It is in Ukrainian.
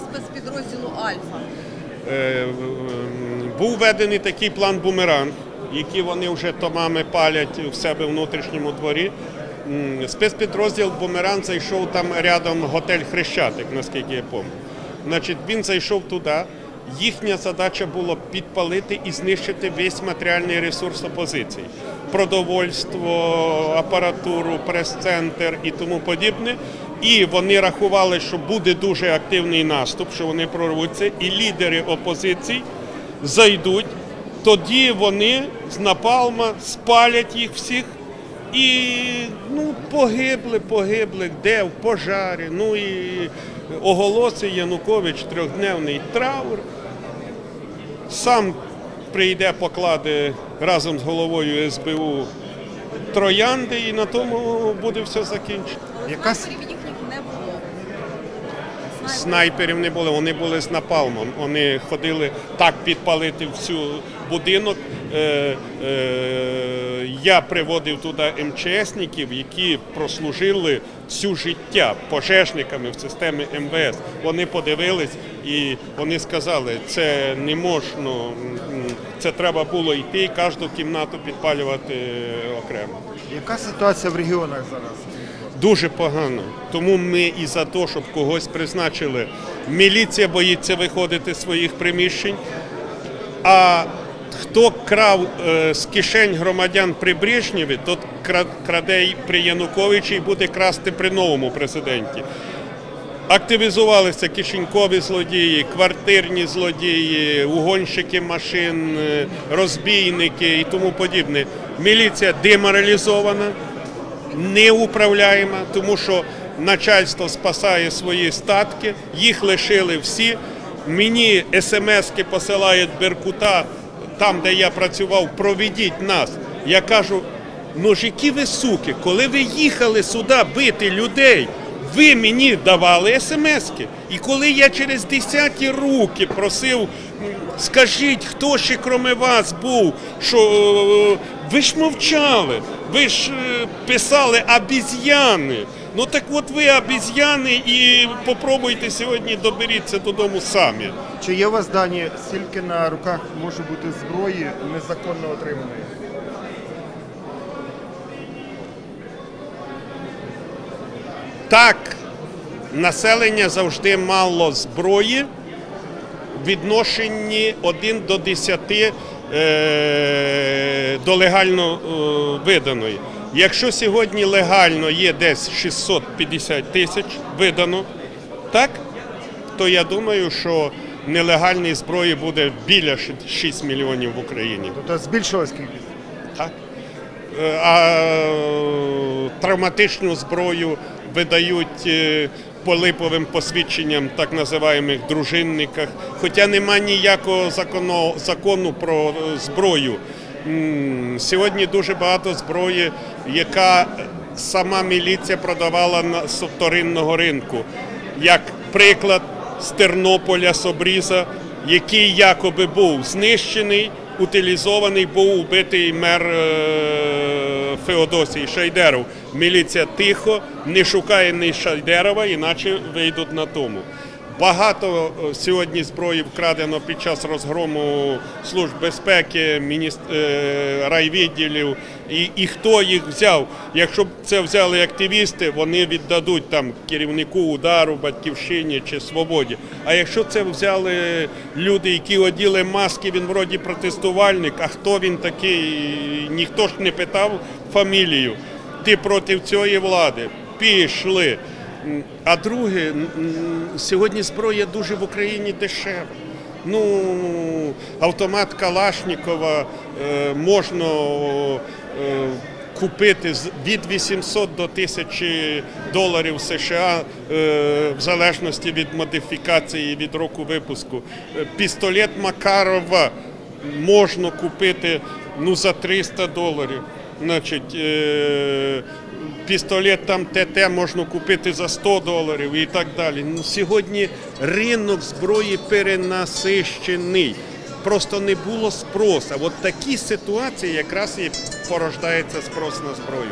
спецпідрозділу Альфа. Е, Був введений такий план бумеранг, який вони вже томами палять в себе в внутрішньому дворі. Спецпідрозділ Бумеранг зайшов там рядом готель Хрещатик, наскільки я пам'ятаю. Він зайшов туди. Їхня задача була підпалити і знищити весь матеріальний ресурс опозиції: продовольство, апаратуру, прес-центр і тому подібне. І вони рахували, що буде дуже активний наступ, що вони прорвуться, і лідери опозиції зайдуть. Тоді вони з напалма спалять їх всіх. І ну, погибли, погибли, де в пожарі. Ну і оголосив Янукович трьохдневний траур. Сам прийде, покладе разом з головою СБУ троянди, і на тому буде все закінчено. Але снайперів їхніх не було. Снайперів. Не було, вони були з напалмом. Вони ходили так підпалити всю будинок. Е, е, я приводив туди МЧСників, які прослужили всю життя пожежниками в системі МВС. Вони подивились і вони сказали, це не можна, це треба було йти і кожну кімнату підпалювати окремо. Яка ситуація в регіонах зараз? Дуже погано. Тому ми і за те, щоб когось призначили. Міліція боїться виходити з своїх приміщень. А хто крав е, з кишень громадян при Брежнєві, тот краде при Януковичі і буде красти при новому президенті. Активізувалися кишенькові злодії, квартирні злодії, угонщики машин, е, розбійники і тому подібне. Міліція деморалізована, неуправляєма, тому що начальство спасає свої статки, їх лишили всі. Мені смски посилають Беркута там, де я працював, проведіть нас. Я кажу, ну ж які ви суки, коли ви їхали сюди бити людей, ви мені давали смски. І коли я через десяті руки просив, скажіть, хто ще кроме вас був, що е, ви ж мовчали, ви ж е, писали обіз'яни. Ну так от ви обіз'яни і попробуйте сьогодні доберіться додому самі. Чи є у вас дані, скільки на руках може бути зброї незаконно отриманої? Так, населення завжди мало зброї відношенні 1 до 10 е, до легально е, виданої. Якщо сьогодні легально є десь 650 тисяч видано, так, то я думаю, що нелегальної зброї буде біля 6 мільйонів в Україні. Тобто збільшилась кількість? Так. Е, А травматичну зброю видають по липовим посвідченням так називаємих дружинниках. Хоча нема ніякого закону, закону про е, зброю. Сьогодні дуже багато зброї, яка сама міліція продавала на вторинного ринку. Як приклад з Тернополя Собріза, який якоби був знищений, утилізований, був убитий мер е, Феодосій Шайдеров. Міліція тихо, не шукає ні Шайдерова, іначе вийдуть на тому. Багато е, сьогодні зброї вкрадено під час розгрому служб безпеки, е, райвідділів. І, і хто їх взяв? Якщо б це взяли активісти, вони віддадуть там керівнику удару, батьківщині чи свободі. А якщо це взяли люди, які оділи маски, він вроді протестувальник, а хто він такий? Ніхто ж не питав фамілію. Ти проти цієї влади. Пішли. А друге, сьогодні зброя дуже в Україні дешева. Ну, автомат Калашнікова е, можна е, купити від 800 до 1000 доларів США е, в залежності від модифікації від року випуску. Пістолет Макарова можна купити ну, за 300 доларів. Значить, е, пістолет там ТТ можна купити за 100 доларів і так далі. Ну, сьогодні ринок зброї перенасищений. Просто не було спросу. От такі ситуації якраз і порождається спрос на зброю.